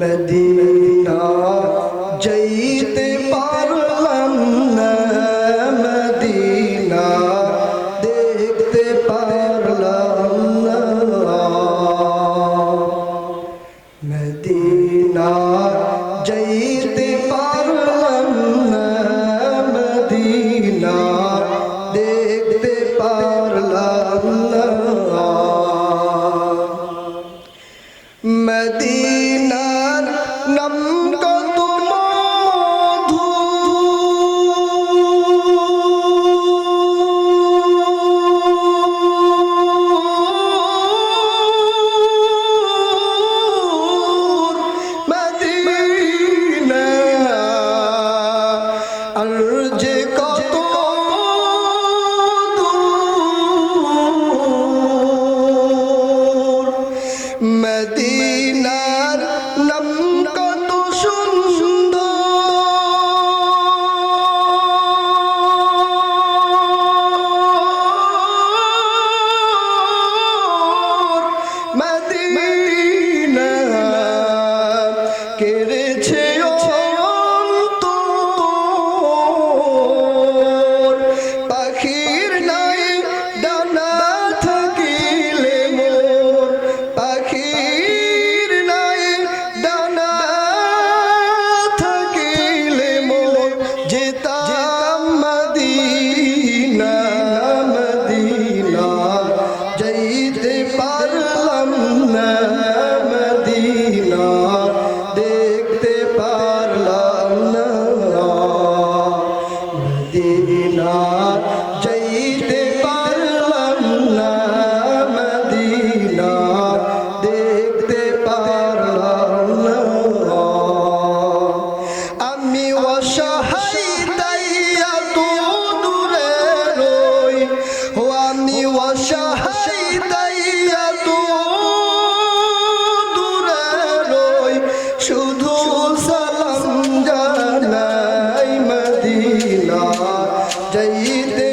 Medina जईते high দাইয়া তো দূরে রই ও আমি অসহাই দাইয়া তো দূরে রই শুধু সালাম জানাই মদিনা। যাইতে